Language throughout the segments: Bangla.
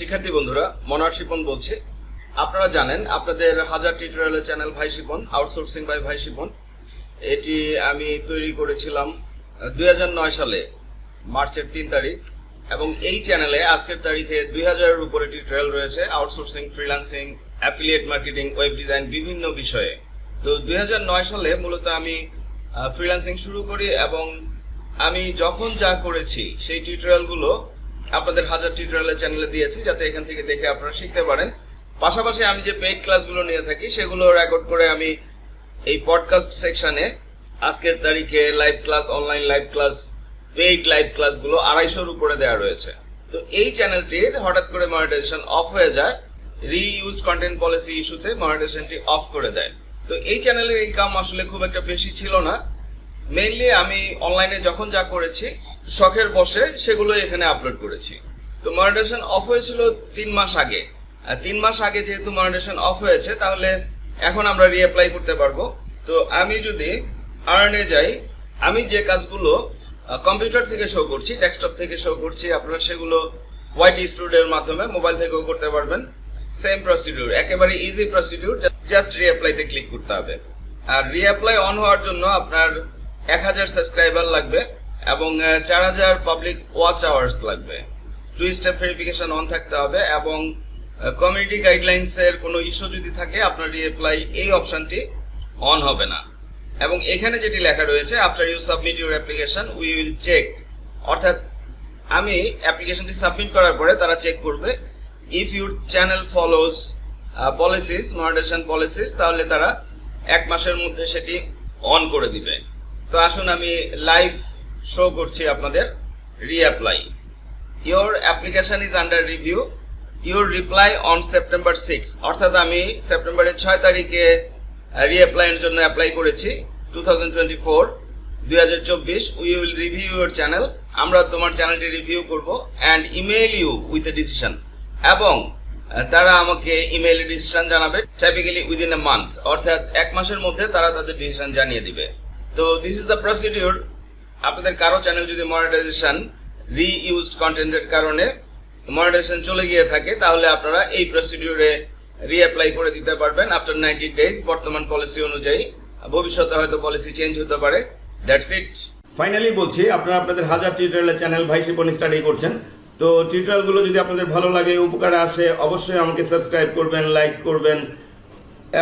শিক্ষার্থী বন্ধুরা, মনোয়ার শিপন বলছি। আপনারা জানেন, আপনাদের হাজার টিউটোরিয়ালের চ্যানেল ভাই শিপন, আউটসোর্সিং বাই ভাই শিপন। এটি আমি তৈরি করেছিলাম দু হাজার নয় সালে, মার্চের তিন তারিখ। এবং এই চ্যানেলে আজকের তারিখে দুই হাজারের উপরে টিউটোরিয়াল রয়েছে, outsourcing, freelancing, affiliate marketing, web design, বিভিন্ন বিষয়ে। তো দুই হাজার নয় সালে মূলত আমি ফ্রিল্যান্সিং শুরু করি এবং আমি যখন যা করেছি, সেই টিউটোরিয়ালগুলো আপনাদের হাজার টিউটোরিয়ালের চ্যানেলে দিয়েছি, যাতে এখান থেকে দেখে আপনারা শিখতে পারেন। পাশাপাশি আমি যে পেইড ক্লাসগুলো নিয়ে থাকি, সেগুলো রেকর্ড করে আমি এই পডকাস্ট সেকশনে আজকের তারিখে live class online live class paid live ক্লাসগুলো আড়াইশোর উপরে দেওয়া রয়েছে। তো এই চ্যানেলটির হঠাৎ করে মনিটাইজেশন অফ হয়ে যায় রিইউজড কন্টেন্ট পলিসি ইস্যুতে মনিটাইজেশনটি অফ করে দেয়। তো এই চ্যানেলের ইনকাম আসলে খুব একটা বেশি ছিল না। মেইনলি আমি অনলাইনে যখন যা করেছি শখের বসে সেগুলো এখানে আপলোড করেছি। তো মনিটাইজেশন অফ হয়েছিল তিন মাস আগে। তিন মাস আগে যেহেতু মনিটাইজেশন অফ হয়েছে, তাহলে এখন আমরা রিঅ্যাপ্লাই করতে পারব। তো আমি যদি আর্নে যাই, আমি যে কাজগুলো কম্পিউটার থেকে শো করছি ডেস্কটপ থেকে শো করছি, আপনারা সেগুলো হোয়াইট স্টুডিওর মাধ্যমে মোবাইল থেকেও করতে পারবেন। সেম প্রসিডিউর একেবারে ইজি প্রসিডিউর জাস্ট রিঅ্যাপ্লাইতে ক্লিক করতে হবে। আর রিঅ্যাপ্লাই অন হওয়ার জন্য আপনার এক হাজার সাবস্ক্রাইবার লাগবে। এবং চার হাজার পাবলিক ওয়াচ আওয়ার্স লাগবে। টু স্টেপ ভেরিফিকেশন অন থাকতে হবে এবং কমিউনিটি গাইডলাইন্স এর কোনো ইস্যু যদি থাকে, আপনার রিঅ্যাপ্লাই এই অপশনটি অন হবে না। এবং এখানে যেটি লেখা রয়েছে after you submit your application we will check অর্থাৎ, আমি অ্যাপ্লিকেশনটি সাবমিট করার পরে তারা চেক করবে if your channel follows policies monetization policies তাহলে তারা এক মাসের মধ্যে সেটি অন করে দিবে। তো আসুন আমি লাইভ শো করছি আপনাদের reapply your application is under review your reply on September six অর্থাৎ আমি সেপ্টেম্বরের ছয় তারিখে রিঅ্যাপ্লাইয়ের জন্য অ্যাপ্লাই করেছি। টু থাউজেন্ড টোয়েন্টি ফোর দুই হাজার চব্বিশ we will review your channel আমরা তোমার চ্যানেলটি রিভিউ করব and email you with a decision এবং তারা আমাকে ইমেইলে ডিসিশন জানাবে টাইপিক্যালি উইদিন এ মান্থ অর্থাৎ এক মাসের মধ্যে তারা তাদের ডিসিশন জানিয়ে দিবে। তো দিস ইজ দ্য প্রসিডিউর আপনাদের কারও চ্যানেল যদি মনিটাইজেশন রিইউজড কন্টেন্টের কারণে মনিটাইজেশন চলে গিয়ে থাকে, তাহলে আপনারা এই প্রসিডিউরে রিঅ্যাপ্লাই করে দিতে পারবেন আফটার নাইনটি ডেজ বর্তমান পলিসি অনুযায়ী। ভবিষ্যতে হয়তো পলিসি চেঞ্জ হতে পারে। দ্যাটস ইট ফাইনালি বলছি, আপনারা আপনাদের হাজার টিউটোরিয়ালের চ্যানেল ভাই শিপন স্টাডি করছেন। তো টিউটোরিয়ালগুলো যদি আপনাদের ভালো লাগে, উপকারে আসে, অবশ্যই আমাকে সাবস্ক্রাইব করবেন লাইক করবেন,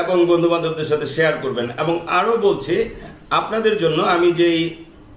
এবং বন্ধু বান্ধবদের সাথে শেয়ার করবেন। এবং আরও বলছি, আপনাদের জন্য আমি যেই